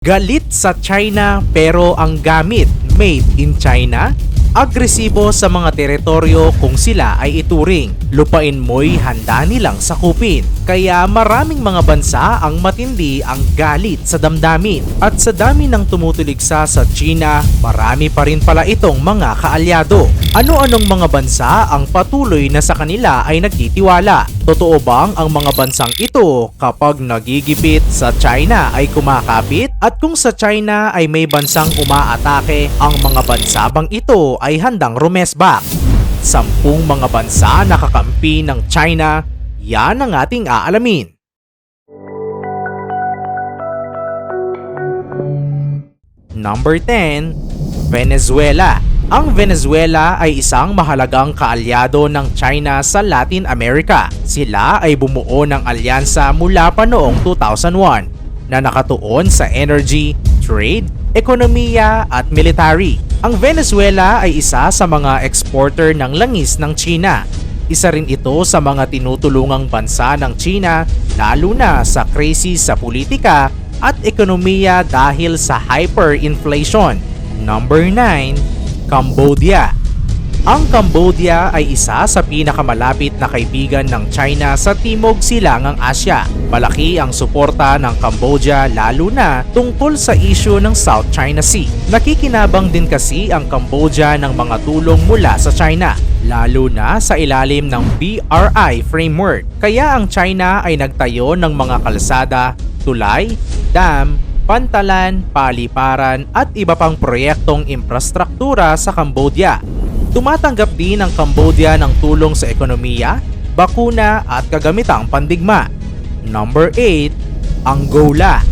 Galit sa China pero ang gamit made in China? Agresibo sa mga teritoryo kung sila ay ituring. Lupain mo'y handa nilang sakupin. Kaya maraming mga bansa ang matindi ang galit sa damdamin. At sa dami ng tumutuligsa sa China, marami pa rin pala itong mga kaalyado. Ano-anong mga bansa ang patuloy na sa kanila ay nagtitiwala? Totoo bang ang mga bansang ito kapag nagigipit sa China ay kumakapit? At kung sa China ay may bansang umaatake, ang mga bansa bang ito ay handang rumesbak? Sampung mga bansa na kakampi ng China, yan ang ating aalamin. Number 10, Venezuela. Ang Venezuela ay isang mahalagang kaalyado ng China sa Latin America. Sila ay bumuo ng alyansa mula pa noong 2001 na nakatuon sa energy, trade, ekonomiya at military. Ang Venezuela ay isa sa mga exporter ng langis ng China. Isa rin ito sa mga tinutulungang bansa ng China lalo na sa krisis sa politika at ekonomiya dahil sa hyperinflation. Number 9, Cambodia. Ang Cambodia ay isa sa pinakamalapit na kaibigan ng China sa Timog Silangang Asya. Malaki ang suporta ng Cambodia lalo na tungkol sa isyu ng South China Sea. Nakikinabang din kasi ang Cambodia ng mga tulong mula sa China, lalo na sa ilalim ng BRI framework. Kaya ang China ay nagtayo ng mga kalsada, tulay, dam, pantalan, paliparan at iba pang proyektong infrastruktura sa Cambodia. Tumatanggap din ang Cambodia ng tulong sa ekonomiya, bakuna at kagamitang pandigma. Number 8, Angola.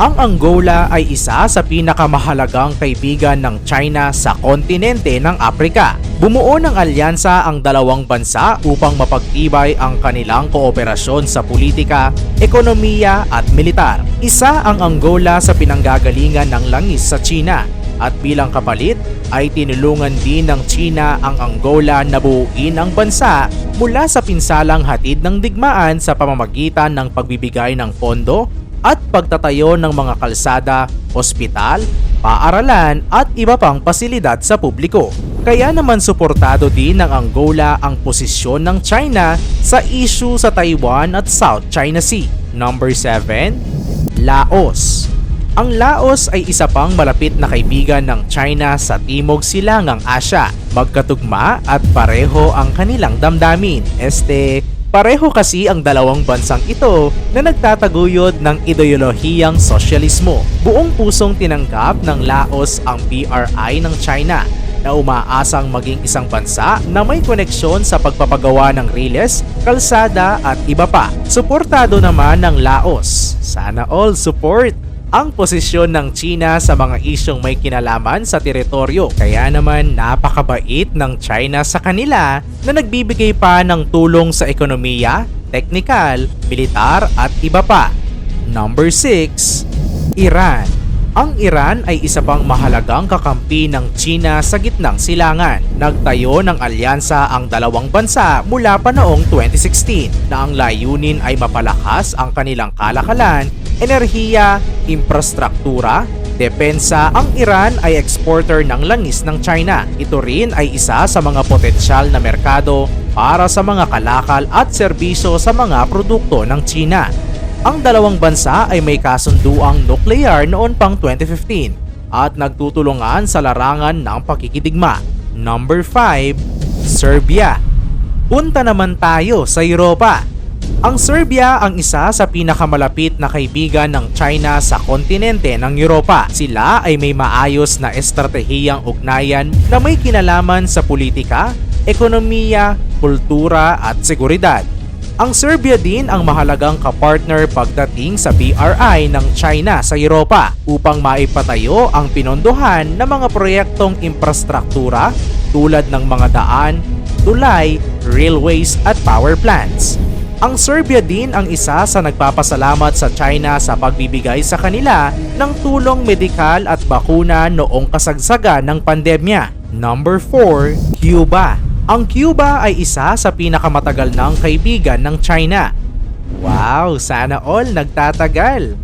Ang Angola ay isa sa pinakamahalagang kaibigan ng China sa kontinente ng Afrika. Bumuo ng alyansa ang dalawang bansa upang mapagtibay ang kanilang kooperasyon sa politika, ekonomiya at militar. Isa ang Angola sa pinanggagalingan ng langis sa China at bilang kapalit ay tinulungan din ng China ang Angola na buuin ang bansa mula sa pinsalang hatid ng digmaan sa pamamagitan ng pagbibigay ng pondo at pagtatayo ng mga kalsada, ospital, paaralan at iba pang pasilidad sa publiko. Kaya naman suportado din ng Angola ang posisyon ng China sa issue sa Taiwan at South China Sea. Number 7, Laos. Ang Laos ay isa pang malapit na kaibigan ng China sa Timog Silangang Asya. Magkatugma at pareho ang kanilang damdamin. Este, pareho kasi ang dalawang bansang ito na nagtataguyod ng ideolohiyang sosyalismo. Buong pusong tinanggap ng Laos ang BRI ng China na umaasang maging isang bansa na may koneksyon sa pagpapagawa ng riles, kalsada at iba pa. Suportado naman ng Laos. Sana all support ang posisyon ng China sa mga isyong may kinalaman sa teritoryo. Kaya naman napakabait ng China sa kanila na nagbibigay pa ng tulong sa ekonomiya, teknikal, militar at iba pa. Number 6, Iran. Ang Iran ay isa pang mahalagang kakampi ng China sa gitnang silangan. Nagtayo ng alyansa ang dalawang bansa mula pa noong 2016 na ang layunin ay mapalakas ang kanilang kalakalan, enerhiya, infrastruktura, depensa. Ang Iran ay exporter ng langis ng China. Ito rin ay isa sa mga potensyal na merkado para sa mga kalakal at serbisyo sa mga produkto ng China. Ang dalawang bansa ay may kasunduang nuklear noon pang 2015 at nagtutulungan sa larangan ng pakikidigma. Number 5, Serbia. Punta naman tayo sa Europa. Ang Serbia ang isa sa pinakamalapit na kaibigan ng China sa kontinente ng Europa. Sila ay may maayos na estratehiyang ugnayan na may kinalaman sa politika, ekonomiya, kultura at seguridad. Ang Serbia din ang mahalagang kapartner pagdating sa BRI ng China sa Europa upang maipatayo ang pinondohan ng mga proyektong infrastruktura tulad ng mga daan, tulay, railways at power plants. Ang Serbia din ang isa sa nagpapasalamat sa China sa pagbibigay sa kanila ng tulong medikal at bakuna noong kasagsagan ng pandemya. Number 4, Cuba. Ang Cuba ay isa sa pinakamatagal ng kaibigan ng China. Wow, sana all nagtatagal.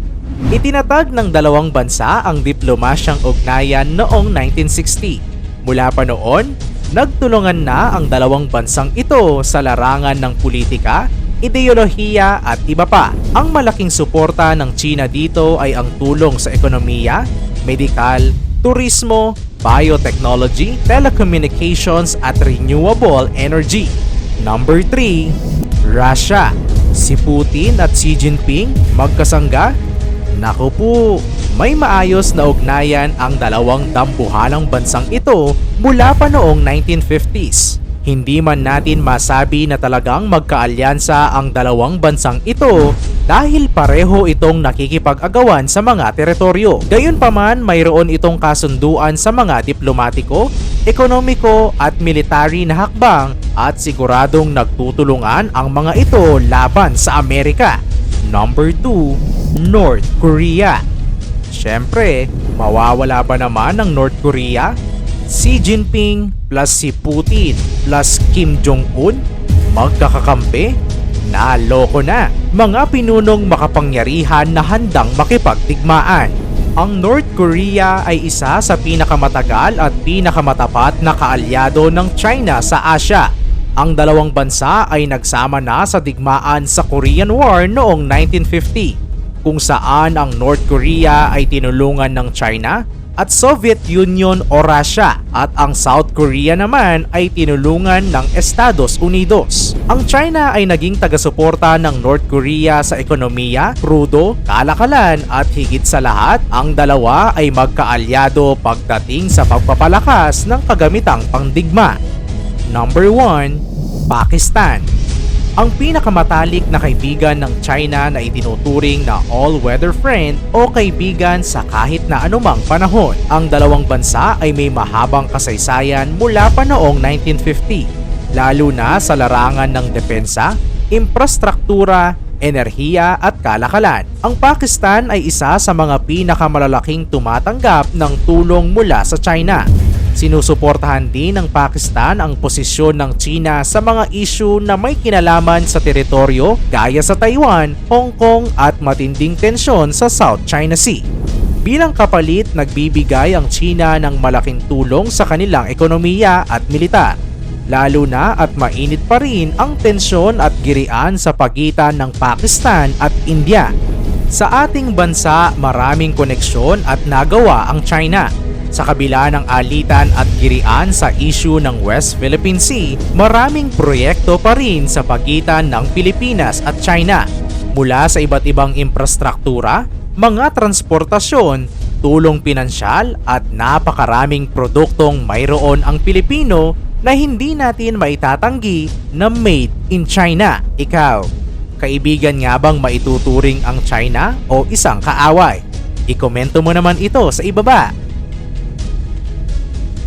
Itinatag ng dalawang bansa ang diplomasyang ugnayan noong 1960. Mula pa noon, nagtulungan na ang dalawang bansang ito sa larangan ng politika, ideolohiya at iba pa. Ang malaking suporta ng China dito ay ang tulong sa ekonomiya, medikal, turismo, biotechnology, telecommunications at renewable energy. Number 3, Russia. Si Putin at Xi Jinping magkasangga? Naku po, may maayos na ugnayan ang dalawang dambuhalang bansang ito mula pa noong 1950s. Hindi man natin masabi na talagang magkaalyansa ang dalawang bansang ito dahil pareho itong nakikipag-agawan sa mga teritoryo. Gayunpaman, mayroon itong kasunduan sa mga diplomatiko, ekonomiko at military na hakbang at siguradong nagtutulungan ang mga ito laban sa Amerika. Number 2, North Korea. Siyempre, mawawala ba naman ang North Korea? Xi Jinping plus si Putin plus Kim Jong-un? Magkakakampi? Naloko na! Mga pinunong makapangyarihan na handang makipagtigmaan. Ang North Korea ay isa sa pinakamatagal at pinakamatapat na kaalyado ng China sa Asia. Ang dalawang bansa ay nagsama na sa digmaan sa Korean War noong 1950 kung saan ang North Korea ay tinulungan ng China at Soviet Union o Russia at ang South Korea naman ay tinulungan ng Estados Unidos. Ang China ay naging taga-suporta ng North Korea sa ekonomiya, crudo, kalakalan at higit sa lahat, ang dalawa ay magkaalyado pagdating sa pagpapalakas ng kagamitang pangdigma. Number 1, Pakistan. Ang pinakamatalik na kaibigan ng China na itinuturing na all-weather friend o kaibigan sa kahit na anumang panahon. Ang dalawang bansa ay may mahabang kasaysayan mula pa noong 1950, lalo na sa larangan ng depensa, infrastruktura, enerhiya at kalakalan. Ang Pakistan ay isa sa mga pinakamalalaking tumatanggap ng tulong mula sa China. Sinusuportahan din ng Pakistan ang posisyon ng China sa mga issue na may kinalaman sa teritoryo gaya sa Taiwan, Hong Kong at matinding tensyon sa South China Sea. Bilang kapalit, nagbibigay ang China ng malaking tulong sa kanilang ekonomiya at militar. Lalo na at mainit pa rin ang tensyon at girian sa pagitan ng Pakistan at India. Sa ating bansa, maraming koneksyon at nagawa ang China. Sa kabila ng alitan at girian sa issue ng West Philippine Sea, maraming proyekto pa rin sa pagitan ng Pilipinas at China. Mula sa iba't ibang infrastruktura, mga transportasyon, tulong pinansyal at napakaraming produktong mayroon ang Pilipino na hindi natin maitatanggi na made in China. Ikaw, kaibigan nga bang maituturing ang China o isang kaaway? Ikomento mo naman ito sa ibaba